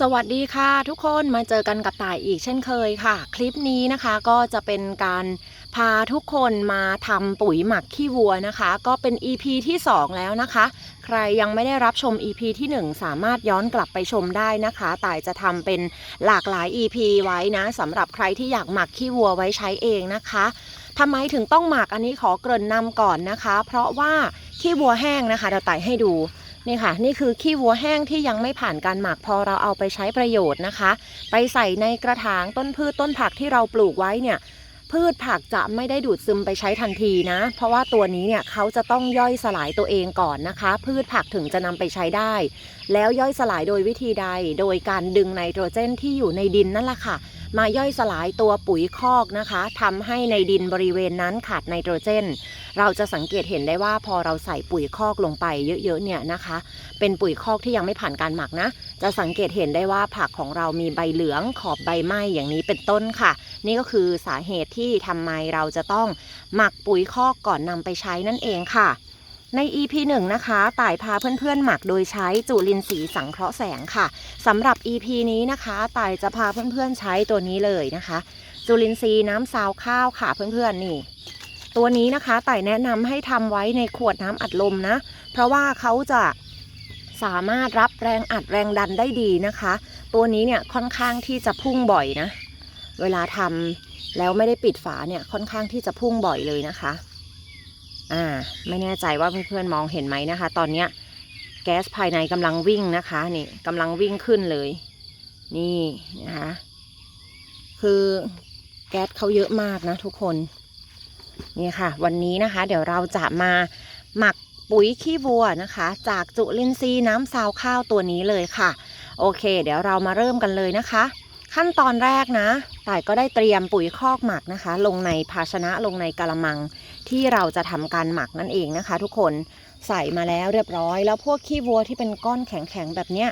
สวัสดีค่ะทุกคนมาเจอกันกับต่ายอีกเช่นเคยค่ะ คลิปนี้นะคะก็จะเป็นการพาทุกคนมาทำปุ๋ยหมักขี้วัวนะคะ ก็เป็น EP ที่ 2 แล้วนะคะ ใครยังไม่ได้รับชม EP ที่ 1 สามารถย้อนกลับไปชมได้นะคะต่ายจะทำเป็นหลากหลาย EP ไว้นะสำหรับใครที่อยากหมักขี้วัวไว้ใช้เองนะคะทำไมถึงต้องหมักอันนี้ขอเกริ่นนำก่อนนะคะ เพราะว่าขี้วัวแห้งนะคะเดี๋ยวต่ายให้ดู นี่ค่ะ นี่คือขี้วัวแห้งที่ยังไม่ผ่านการหมักพอเราเอาไปใช้ประโยชน์นะคะ ไปใส่ในกระถางต้นพืชต้นผักที่เราปลูกไว้เนี่ยพืชผักจะไม่ได้ดูดซึมไปใช้ทันทีนะ เพราะว่าตัวนี้เนี่ยเขาจะต้องย่อยสลายตัวเองก่อนนะคะ พืชผักถึงจะนำไปใช้ได้ แล้วย่อยสลายโดยวิธีใด โดยการดึงไนโตรเจนที่อยู่ในดินนั่นแหละค่ะ มาย่อยสลายตัวปุ๋ยคอกนะคะทำให้ในดินบริเวณนั้นขาดไนโตรเจน เราจะสังเกตเห็นได้ว่าพอเราใส่ปุ๋ยคอกลงไปเยอะๆเนี่ยนะคะ เป็นปุ๋ยคอกที่ยังไม่ผ่านการหมักนะ จะสังเกตเห็นได้ว่าผักของเรามีใบเหลืองขอบใบไหม้อย่างนี้เป็นต้นค่ะ นี่ก็คือสาเหตุที่ทำไมเราจะต้องหมักปุ๋ยคอกก่อนนำไปใช้นั่นเองค่ะ ใน EP 1 นะคะ ต่ายพาเพื่อนๆ หมักโดยใช้จุลินทรีย์สังเคราะห์แสงค่ะสำหรับ EP นี้นะคะ ต่ายจะพาเพื่อนๆ ใช้ตัวนี้เลยนะคะ จุลินทรีย์น้ำซาวข้าวค่ะเพื่อนๆ นี่ ตัวนี้นะคะต่ายแนะนำให้ทำไว้ในขวดน้ำอัดลมนะ เพราะว่าเขาจะสามารถรับแรงอัดแรงดันได้ดีนะคะ ตัวนี้เนี่ยค่อนข้างที่จะพุ่งบ่อยนะ เวลาทำแล้วไม่ได้ปิดฝาเนี่ยค่อนข้างที่จะพุ่งบ่อยเลยนะคะ อ่าไม่แน่ใจว่าเพื่อนๆมองเห็นไหมนะคะ ตอนเนี้ยแก๊สภายในกำลังวิ่งนะคะนี่กำลังวิ่งขึ้นเลย นี่นะคะคือแก๊สเขาเยอะมากนะทุกคนนี่ค่ะ วันนี้นะคะ เดี๋ยวเราจะมาหมักปุ๋ยขี้วัวนะคะ จากจุลินทรีย์น้ำซาวข้าวตัวนี้เลยค่ะ โอเค เดี๋ยวเรามาเริ่มกันเลยนะคะ ขั้นตอนแรกนะต่ายก็ได้เตรียมปุ๋ยคอกหมักนะคะ ลงในภาชนะลงในกระมัง ที่เราจะทำการหมักนั่นเองนะคะ ทุกคนใส่มาแล้วเรียบร้อย แล้วพวกขี้วัวที่เป็นก้อนแข็งๆแบบเนี้ย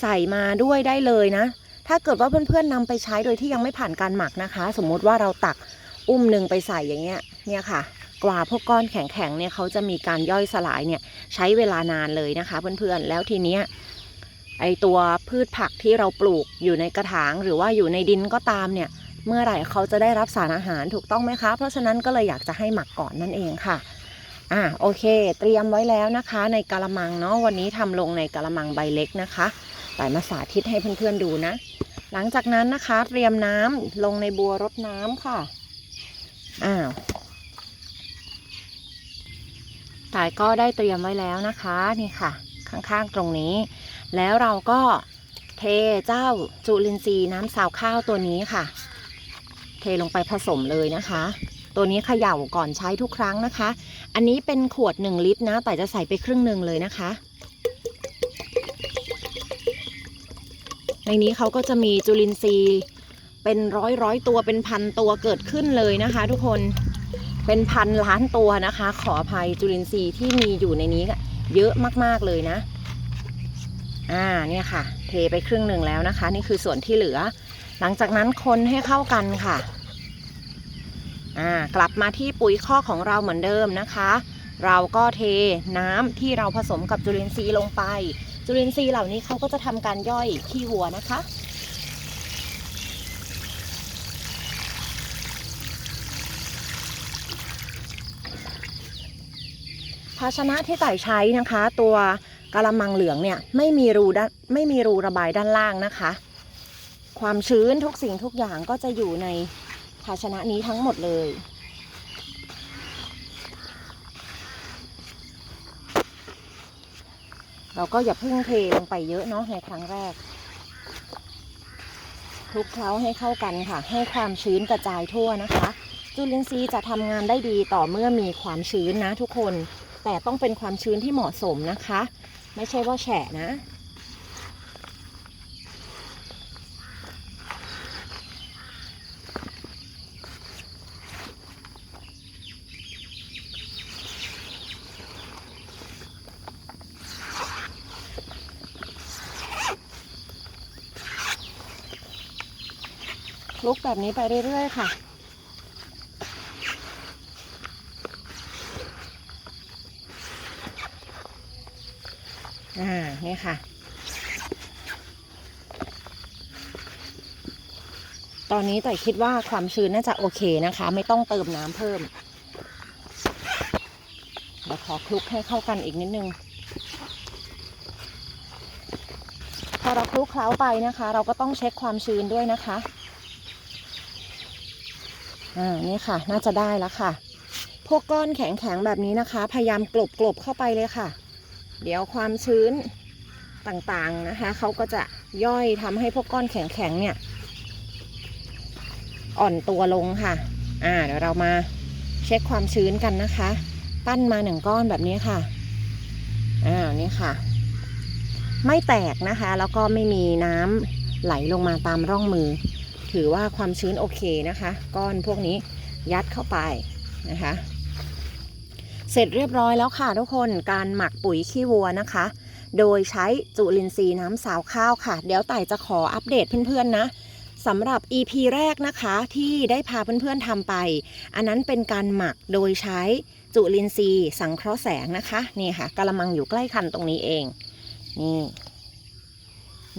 ใส่มาด้วยได้เลยนะ ถ้าเกิดว่าเพื่อนๆนำไปใช้โดยที่ยังไม่ผ่านการหมักนะคะ สมมุติว่าเราตักอุ้มหนึ่งไปใส่อย่างเงี้ยเนี่ยค่ะ กว่าพวกก้อนแข็งๆเนี่ยเขาจะมีการย่อยสลายเนี่ยใช้เวลานานเลยนะคะ เพื่อนๆแล้วทีเนี้ย ไอตัวพืชผักที่เราปลูกอยู่ในกระถาง หรือว่าอยู่ในดินก็ตามเนี่ยเมื่อไหร่เขาจะได้รับสารอาหารถูกต้องไหมคะ เพราะฉะนั้นก็เลยอยากจะให้หมักก่อนนั่นเองค่ะอ่าโอเค เตรียมไว้แล้วนะคะ ในกะละมังเนาะวันนี้ทำลงในกะละมังใบเล็กนะคะแต่มาสาธิตให้เพื่อนๆดูนะ หลังจากนั้นนะคะเตรียมน้ำลงในบัวรดน้ำค่ะอ้าวต่ายก็ได้เตรียมไว้แล้วนะคะนี่ค่ะ ข้างๆตรงนี้ แล้วเราก็เทเจ้าจุลินทรีย์น้ำซาวข้าวตัวนี้ค่ะ เทลงไปผสมเลยนะคะ ตัวนี้เขย่าก่อนใช้ทุกครั้งนะคะ อันนี้เป็นขวด 1 ลิตรนะ แต่จะใส่ไปครึ่งหนึ่งเลยนะคะ ในนี้เขาก็จะมีจุลินทรีย์เป็นร้อยร้อยตัวเป็นพันตัวเกิดขึ้นเลยนะคะ ทุกคนเป็นพันล้านตัวนะคะ ขออภัยจุลินทรีย์ที่มีอยู่ในนี้เยอะมากๆเลยนะ อ่าเนี่ยค่ะ เทไปครึ่งหนึ่งแล้วนะคะ นี่คือส่วนที่เหลือ หลังจากนั้นคนให้เข้ากันค่ะอ่ากลับมาที่ปุ๋ยข้อกของเราเหมือนเดิมนะคะ เราก็เทน้ำที่เราผสมกับจุลินทรีย์ลงไป จุลินทรีย์เหล่านี้เขาก็จะทำการย่อยขี้วัวนะคะภาชนะที่ต่ใช้นะคะ ตัว กะละมังเหลืองเนี่ยไม่มีรูด้านไม่มีรูระบายด้านล่างนะคะ ความชื้นทุกสิ่งทุกอย่างก็จะอยู่ในภาชนะนี้ทั้งหมดเลยเราก็อย่าเพิ่งเทลงไปเยอะเนาะในครั้งแรกคลุกเคล้าให้เข้ากันค่ะ ให้ความชื้นกระจายทั่วนะคะ จุลินทรีย์จะทำงานได้ดีต่อเมื่อมีความชื้นนะทุกคน แต่ต้องเป็นความชื้นที่เหมาะสมนะคะ ไม่ใช่ว่าแฉะนะลุกแบบนี้ไปเรื่อยๆค่ะ อ่านี่ค่ะ ตอนนี้แต่คิดว่าความชื้นน่าจะโอเคนะคะ ไม่ต้องเติมน้ำเพิ่ม เดี๋ยวขอคลุกให้เข้ากันอีกนิดนึง พอเราคลุกเคล้าไปนะคะ เราก็ต้องเช็คความชื้นด้วยนะคะอ่านี่ค่ะ น่าจะได้แล้วค่ะ พวกก้อนแข็งๆแบบนี้นะคะ พยายามกลบกลบๆเข้าไปเลยค่ะ เดี๋ยวความชื้นต่างๆนะคะเขาก็จะย่อยทำให้พวกก้อนแข็งๆเนี่ย อ่อนตัวลงค่ะ อ่าเดี๋ยวเรามาเช็คความชื้นกันนะคะ ปั้นมาหนึ่งก้อนแบบนี้ค่ะอ่านี่ค่ะ ไม่แตกนะคะ แล้วก็ไม่มีน้ำไหลลงมาตามร่องมือ ถือว่าความชื้นโอเคนะคะ ก้อนพวกนี้ยัดเข้าไปนะคะ เสร็จเรียบร้อยแล้วค่ะทุกคนการหมักปุ๋ยขี้วัวนะคะ โดยใช้จุลินทรีย์น้ำสาวข้าวค่ะ เดี๋ยวไต่จะขออัปเดตเพื่อนๆนะสำหรับ EP แรกนะคะที่ได้พาเพื่อนๆทำไป อันนั้นเป็นการหมักโดยใช้จุลินทรีย์สังเคราะห์แสงนะคะนี่ค่ะกระมังอยู่ใกล้คันตรงนี้เองนี่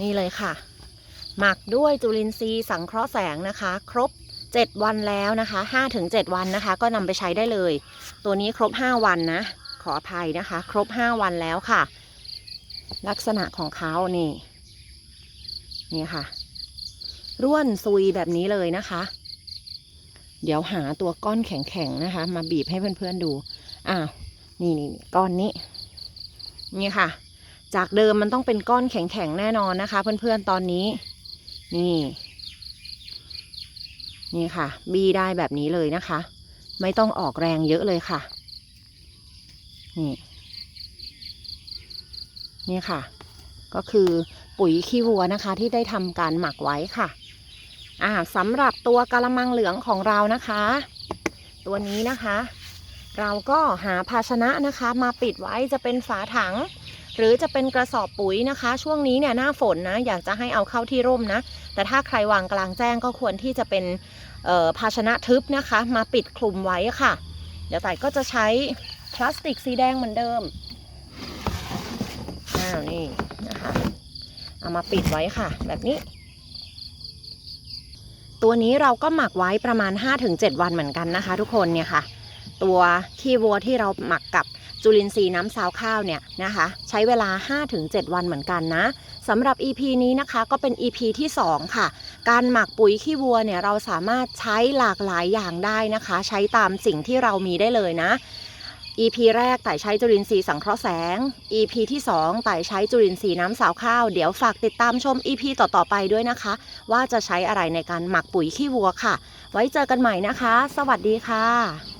นี่เลยค่ะ หมักด้วยจุลินทรีย์สังเคราะห์แสงนะคะ ครบ 7 วันแล้วนะคะ5-7วันนะคะ ก็นำไปใช้ได้เลย ตัวนี้ครบ 5 วันนะ ขออภัยนะคะ ครบ 5 วันแล้วค่ะ ลักษณะของเขานี่นี่ค่ะ ร่วนซุยแบบนี้เลยนะคะ เดี๋ยวหาตัวก้อนแข็งๆนะคะ มาบีบให้เพื่อนๆดูอ้าวนี่นี่ก้อนนี้ นี่ค่ะ จากเดิมมันต้องเป็นก้อนแข็งๆแน่นอนนะคะ เพื่อนๆตอนนี้ นี่ นี่ค่ะ บีได้แบบนี้เลยนะคะ ไม่ต้องออกแรงเยอะเลยค่ะ นี่ นี่ค่ะ ก็คือปุ๋ยขี้วัวนะคะ ที่ได้ทำการหมักไว้ค่ะอ่าสำหรับตัวกะละมังเหลืองของเรานะคะ ตัวนี้นะคะ เราก็หาภาชนะนะคะ มาปิดไว้จะเป็นฝาถัง หรือจะเป็นกระสอบปุ๋ยนะคะ ช่วงนี้เนี่ยหน้าฝนนะอยากจะให้เอาเข้าที่ร่มนะ แต่ถ้าใครวางกลางแจ้งก็ควรที่จะเป็นภาชนะทึบนะคะ มาปิดคลุมไว้ค่ะ เดี๋ยวต่ก็จะใช้พลาสติกสีแดงเหมือนเดิมอ้าวนี่นะคะเอามาปิดไว้ค่ะ แบบนี้ ตัวนี้เราก็หมักไว้ประมาณ 5-7 วันเหมือนกันนะคะ ทุกคนเนี่ยค่ะ ตัวขี้วัวที่เราหมักกับ จุลินทรีย์น้ำซาวข้าวเนี่ยนะคะ ใช้เวลา 5-7 วันเหมือนกันนะสำหรับ EP นี้นะคะก็เป็น EP ที่ 2 ค่ะ การหมักปุ๋ยขี้วัวเนี่ยเราสามารถใช้หลากหลายอย่างได้นะคะ ใช้ตามสิ่งที่เรามีได้เลยนะ EP แรกไต่ใช้จุลินทรีย์สังเคราะห์แสง EP ที่2ไต่ใช้จุลินทรีย์น้ำสาวข้าว เดี๋ยวฝากติดตามชม EP ต่อ ๆ ไปด้วยนะคะ ว่าจะใช้อะไรในการหมักปุ๋ยขี้วัวค่ะ ไว้เจอกันใหม่นะคะ สวัสดีค่ะ